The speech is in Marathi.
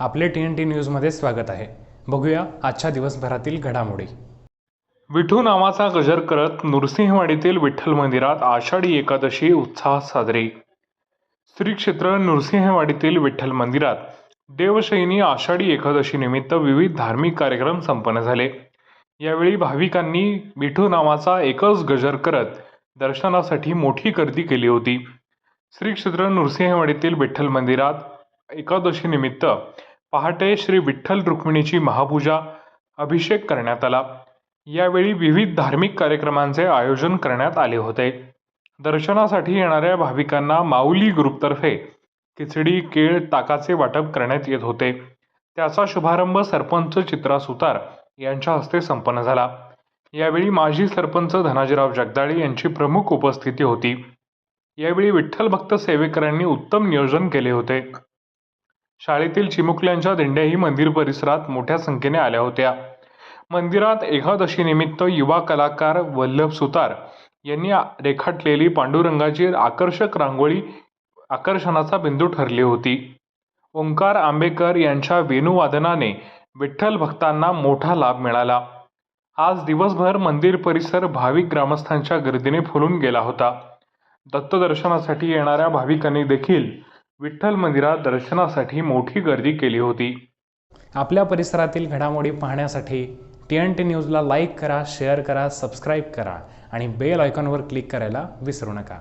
आपले टी एन टी न्यूजमध्ये स्वागत आहे. बघूया आजच्या दिवसभरातील घडामोडी. विठू नावाचा गजर करत नृसिंहवाडीतील विठ्ठल मंदिरात आषाढी एकादशी उत्साहात साजरी. श्री क्षेत्र नृसिंहवाडीतील विठ्ठल मंदिरात देवशयनी आषाढी एकादशी निमित्त विविध धार्मिक कार्यक्रम संपन्न झाले. यावेळी भाविकांनी विठू नावाचा एकच गजर करत दर्शनासाठी मोठी गर्दी केली होती. श्री क्षेत्र नृसिंहवाडीतील विठ्ठल मंदिरात एकादशीनिमित्त पहाटे श्री विठ्ठल रुक्मिणीची महापूजा अभिषेक करण्यात आला. यावेळी विविध धार्मिक कार्यक्रमांचे आयोजन करण्यात आले होते. दर्शनासाठी येणाऱ्या भाविकांना माऊली ग्रुपतर्फे खिचडी केळ ताकाचे वाटप करण्यात येत होते. त्याचा शुभारंभ सरपंच चित्रा सुतार यांच्या हस्ते संपन्न झाला. यावेळी माजी सरपंच धनाजीराव जगदाळे यांची प्रमुख उपस्थिती होती. यावेळी विठ्ठल भक्त सेवेकरांनी उत्तम नियोजन केले होते. शाळेतील चिमुकल्यांच्या दिंड्याही मंदिर परिसरात मोठ्या संख्येने आल्या होत्या. मंदिरात एकादशीनिमित्त युवा कलाकार वल्लभ सुतार यांनी रेखाटलेली पांडुरंगाची आकर्षक रांगोळी आकर्षणाचा बिंदू ठरली होती. ओंकार आंबेकर यांच्या वेणुवादनाने विठ्ठल भक्तांना मोठा लाभ मिळाला. आज दिवसभर मंदिर परिसर भाविक ग्रामस्थांच्या गर्दीने फुलून गेला होता. दत्तदर्शनासाठी येणाऱ्या भाविकांनी देखील विठ्ठल मंदिरात दर्शनासाठी मोठी गर्दी केली होती. आपल्या परिसरातील घडामोडी पाहण्यासाठी टी एन टी न्यूजला लाईक करा शेअर करा सबस्क्राईब करा आणि बेल आयकॉनवर क्लिक करायला विसरू नका.